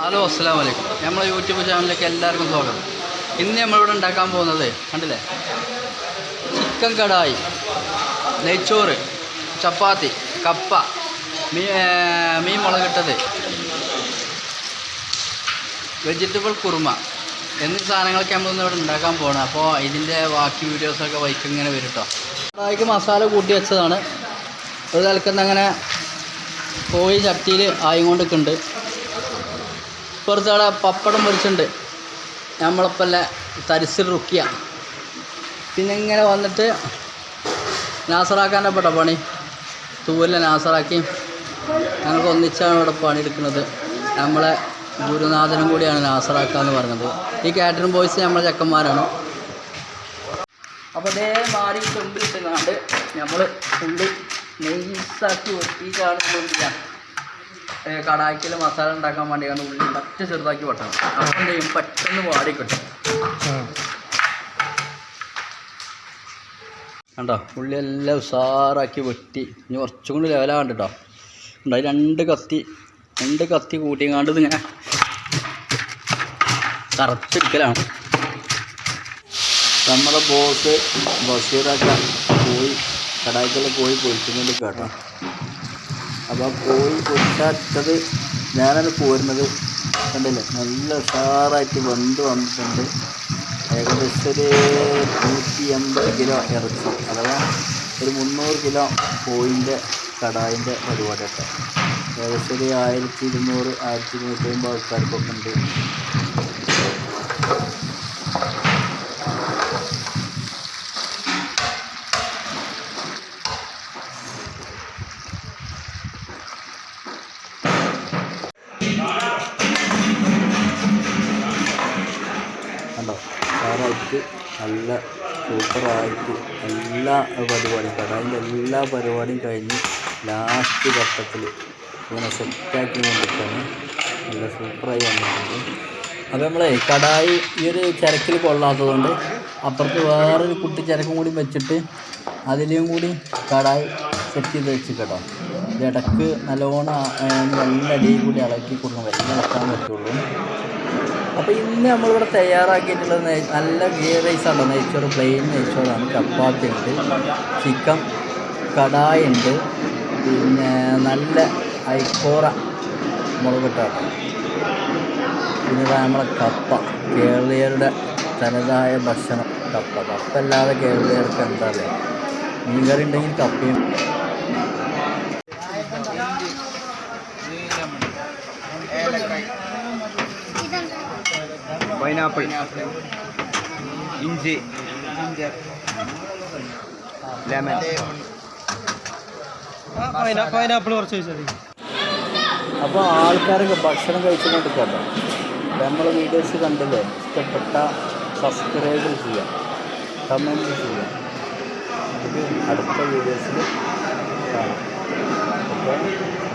Hello അസ്സാം വലൈക്കും നമ്മളെ യൂട്യൂബ് ചാനലിലേക്ക് എല്ലാവർക്കും സ്വാഗതം. ഇന്ന് നമ്മളിവിടെ ഉണ്ടാക്കാൻ പോകുന്നത് കണ്ടില്ലേ? ചിക്കൻ കടായി നെയ്ച്ചോറ് ചപ്പാത്തി കപ്പ മീ മീൻ മുളകിട്ടത് വെജിറ്റബിൾ കുറുമ എന്നീ സാധനങ്ങളൊക്കെ നമ്മളിന്ന് ഇവിടെ ഉണ്ടാക്കാൻ പോകണം അപ്പോൾ ഇതിന്റെ ബാക്കി വീഡിയോസൊക്കെ വൈക്ക് ഇങ്ങനെ വരും കേട്ടോ കടായിക്ക് മസാല കൂട്ടി വെച്ചതാണ്. ഒരു തലക്കുന്ന അങ്ങനെ കോഴി ചട്ടിയിൽ ആയിക്കൊണ്ടിരിക്കുന്നുണ്ട് കുറച്ചവിടെ പപ്പടം പൊരിച്ചിട്ടുണ്ട്. നമ്മളിപ്പല്ല തരിസിൽ റുക്കിയ. പിന്നെ ഇങ്ങനെ വന്നിട്ട് നാസറാക്കാന്റെ പെട്ട പണി. തൂവല്ല നാസറാക്കി. ഞങ്ങൾക്ക് ഒന്നിച്ചാണ് ഇവിടെ പണിയെടുക്കുന്നത്. നമ്മളെ ഗുരുനാഥനും കൂടിയാണ് നാസറാക്ക എന്ന് പറഞ്ഞത്. ഈ കാറ്ററിംഗ് ബോയ്സ് നമ്മളെ ചെക്കന്മാരാണ്. അപ്പോൾ അതേ മാറി ഇട്ടുകൊണ്ട് നമ്മൾ തുള്ളി നെയ്സാക്കി ഒട്ടിയിട്ടാണ് നമ്മൾ കടാക്കിൽ മസാല ഉണ്ടാക്കാൻ വേണ്ടി കണ്ട് ഉള്ളി പറ്റ ചെറുതാക്കി വെട്ടണം. അപ്പം ചെയ്യും? പെട്ടെന്ന് വാടി കിട്ടും. കണ്ടോ? ഉള്ളി എല്ലാം ഉഷാറാക്കി വെട്ടി. ഇനി കുറച്ചും കൂടി ലെവലാകണ്ട കേട്ടോ ഉണ്ടായി രണ്ട് കത്തി രണ്ട് കത്തി കൂട്ടിയങ്ങാണ്ട് ഇതിങ്ങനെ കറച്ചിരിക്കലാണ് നമ്മുടെ ബോസ് ബഷീറൊക്കെ പോയി കടാക്കിൽ പോയി പൊരിക്കുന്നുണ്ട് കേട്ടോ. അപ്പോൾ കോഴി പൊട്ടാത്തത് ഞാനത് പോരുന്നത്. കണ്ടില്ലേ? നല്ല ഉഷാറായിട്ട് വെന്ത് വന്നിട്ടുണ്ട്. ഏകദേശം ഒരു നൂറ്റി എൺപത് കിലോ ഇറച്ചി. അഥവാ ഒരു മുന്നൂറ് കിലോ കോഴിന്റെ കടായിന്റെ പരിപാടിയൊക്കെ ഏകദേശം ഒരു ആയിരത്തി ഇരുന്നൂറ് ആയിരത്തി ഇരുന്നൂറ്റി അമ്പത് ആൾക്കാർക്കൊക്കെ ഉണ്ട്. കണ്ടോ ഉഷാറായിട്ട് നല്ല സൂപ്പറായിട്ട് എല്ലാ പരിപാടിയും കടായിന്റെ എല്ലാ പരിപാടിയും കഴിഞ്ഞ് ലാസ്റ്റ് ഘട്ടത്തിൽ ഇങ്ങനെ സെറ്റാക്കി കൊണ്ടിട്ടാണ് നല്ല സൂപ്പറായി വന്നിട്ടുണ്ട്. അപ്പോൾ നമ്മളെ കടായി ഈ ഒരു ചരക്കിൽ കൊള്ളാത്തതുകൊണ്ട് അപ്പുറത്ത് വേറൊരു കുട്ടി ചരക്കും കൂടി വെച്ചിട്ട് അതിലെയും കൂടി കടായി സെറ്റ് ചെയ്ത് വെച്ച് കേട്ടോ. ഇടയ്ക്ക് നല്ലോണം നല്ല അടിയിൽ കൂടി ഇളക്കി കൊടുക്കണം. വെള്ളം ഇളക്കാൻ പറ്റുള്ളൂ. അപ്പോൾ ഇന്ന് നമ്മളിവിടെ തയ്യാറാക്കിയിട്ടുള്ളത് നല്ല ഗീ റൈസാണ് നെയ്ച്ചോറ് പ്ലെയിൻ നെയ്ച്ചോറാണ് ചപ്പാത്തി ഉണ്ട് ചിക്കൻ കടായി ഉണ്ട് പിന്നെ നല്ല ഐക്കോറ മുളകിട്ടാണ് പിന്നെ നമ്മളെ കപ്പ കേരളീയരുടെ തനതായ ഭക്ഷണം കപ്പ. കപ്പ അല്ലാതെ കേരളീയർക്ക് എന്താ പറയുക മീൻകറി ഉണ്ടെങ്കിൽ കപ്പയും പൈനാപ്പിൾ. ഇഞ്ചി. ലെമൺ. പൈനാപ്പിൾ കുറച്ച് വെച്ചാൽ അപ്പോൾ ആൾക്കാരൊക്കെ ഭക്ഷണം കഴിച്ചുകൊണ്ട് കേട്ടോ നമ്മളെ വീഡിയോസ് കണ്ടില്ലേ? ഇഷ്ടപ്പെട്ട സബ്സ്ക്രൈബ് ചെയ്യാം. കമന്റ് ചെയ്യാം. അടുത്ത വീഡിയോസിൽ കാണാം. ഓക്കെ?